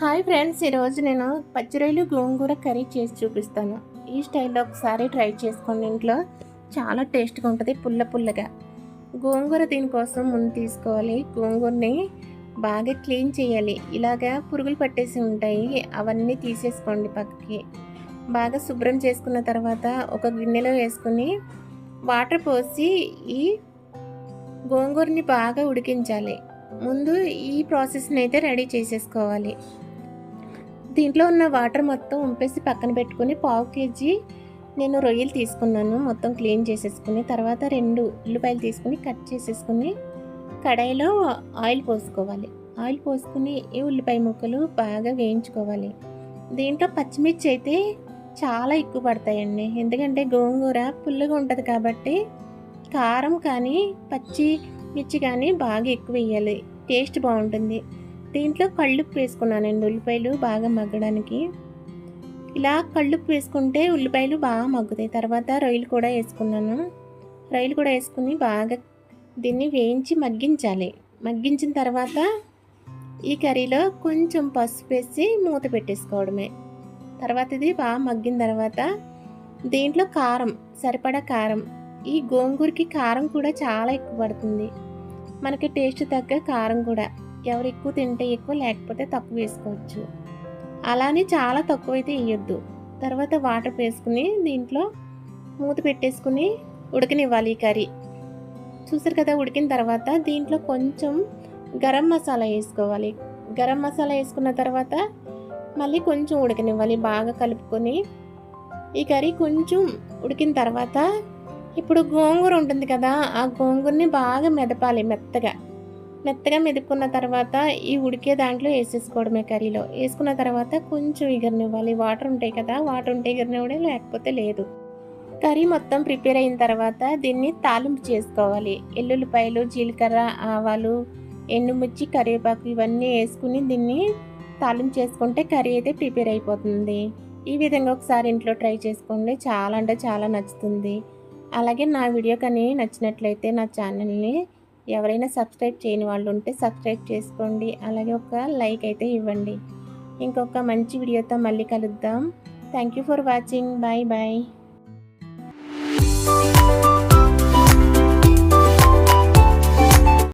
Hi friends ఈరోజు నేను పచ్చిరొయ్యలు గోంగూర curry చేసి చూపిస్తాను. ఈ స్టైల్లో ఒకసారి ట్రై చేసుకోండి ఇంట్లో. చాలా టేస్ట్గా ఉంటుంది పుల్ల పుల్లగా. గోంగూర దీనికోసం ముందు తీసుకోవాలి. గోంగూరని బాగా క్లీన్ చేయాలి. ఇలాగా పురుగులు పట్టేసి ఉంటాయి. అవన్నీ తీసేసుకోండి పక్కకి. బాగా శుభ్రం చేసుకున్న తర్వాత ఒక గిన్నెలో వేసుకుని వాటర్ పోసి ఈ గోంగూరని బాగా ఉడికించాలి. ముందు ఈ ప్రాసెస్ని అయితే రెడీ చేసేసుకోవాలి. దీంట్లో ఉన్న వాటర్ మొత్తం ఉంపేసి పక్కన పెట్టుకుని పావు కేజీ నేను రొయ్యలు తీసుకున్నాను. మొత్తం క్లీన్ చేసేసుకుని తర్వాత రెండు ఉల్లిపాయలు తీసుకుని కట్ చేసేసుకుని కడాయిలో ఆయిల్ పోసుకోవాలి. ఆయిల్ పోసుకుని ఈ ఉల్లిపాయ ముక్కలు బాగా వేయించుకోవాలి. దీంట్లో పచ్చిమిర్చి అయితే చాలా ఎక్కువ పడతాయండి. ఎందుకంటే గోంగూర పుల్లగా ఉంటుంది కాబట్టి కారం కానీ పచ్చి మిర్చి కానీ బాగా ఎక్కువ వేయాలి. టేస్ట్ బాగుంటుంది. దీంట్లో కళ్ళుప్పు వేసుకున్నానండి ఉల్లిపాయలు బాగా మగ్గడానికి. ఇలా కళ్ళుప్పు వేసుకుంటే ఉల్లిపాయలు బాగా మగ్గుతాయి. తర్వాత రొయ్యలు కూడా వేసుకున్నాను. రొయ్యలు కూడా వేసుకుని బాగా దీన్ని వేయించి మగ్గించాలి. మగ్గించిన తర్వాత ఈ కర్రీలో కొంచెం పసుపు వేసి మూత పెట్టేసుకోవడమే. తర్వాత ఇది బాగా మగ్గిన తర్వాత దీంట్లో కారం సరిపడా కారం. ఈ గోంగూరకి కారం కూడా చాలా ఎక్కువ పడుతుంది. మనకి టేస్ట్ తగ్గ కారం కూడా. ఎవరు ఎక్కువ తింటే ఎక్కువ లేకపోతే తక్కువ వేసుకోవచ్చు. అలానే చాలా తక్కువ అయితే వేయొద్దు తర్వాత వాటర్ వేసుకుని దీంట్లో మూత పెట్టేసుకుని ఉడకనివ్వాలి ఈ కర్రీ. చూసారు కదా ఉడికిన తర్వాత దీంట్లో కొంచెం గరం మసాలా వేసుకోవాలి. గరం మసాలా వేసుకున్న తర్వాత మళ్ళీ కొంచెం ఉడకనివ్వాలి బాగా కలుపుకొని. ఈ కర్రీ కొంచెం ఉడికిన తర్వాత ఇప్పుడు గోంగూర ఉంటుంది కదా ఆ గోంగూరని బాగా మెదపాలి మెత్తగా. మెత్తగా మెదుపుకున్న తర్వాత ఈ ఉడికే దాంట్లో వేసేసుకోవడమే కర్రీలో. వేసుకున్న తర్వాత కొంచెం ఎగరనివ్వాలి. వాటర్ ఉంటాయి కదా వాటర్ ఉంటే ఎగరనివ్వడం లేకపోతే లేదు. కర్రీ మొత్తం ప్రిపేర్ అయిన తర్వాత దీన్ని తాలింపు చేసుకోవాలి. ఎల్లుల్లిపాయలు జీలకర్ర ఆవాలు ఎండుమిర్చి కరివేపాకు ఇవన్నీ వేసుకుని దీన్ని తాలింపు చేసుకుంటే కర్రీ అయితే ప్రిపేర్ అయిపోతుంది. ఈ విధంగా ఒకసారి ఇంట్లో ట్రై చేసుకోండి. చాలా అంటే చాలా నచ్చుతుంది. అలాగే నా వీడియో కానీ నచ్చినట్లయితే నా ఛానల్ని ఎవరైనా సబ్స్క్రైబ్ చేయని వాళ్ళు ఉంటే సబ్స్క్రైబ్ చేసుకోండి. అలాగే ఒక లైక్ అయితే ఇవ్వండి. ఇంకొక మంచి వీడియోతో మళ్ళీ కలుద్దాం. Thank you for watching bye bye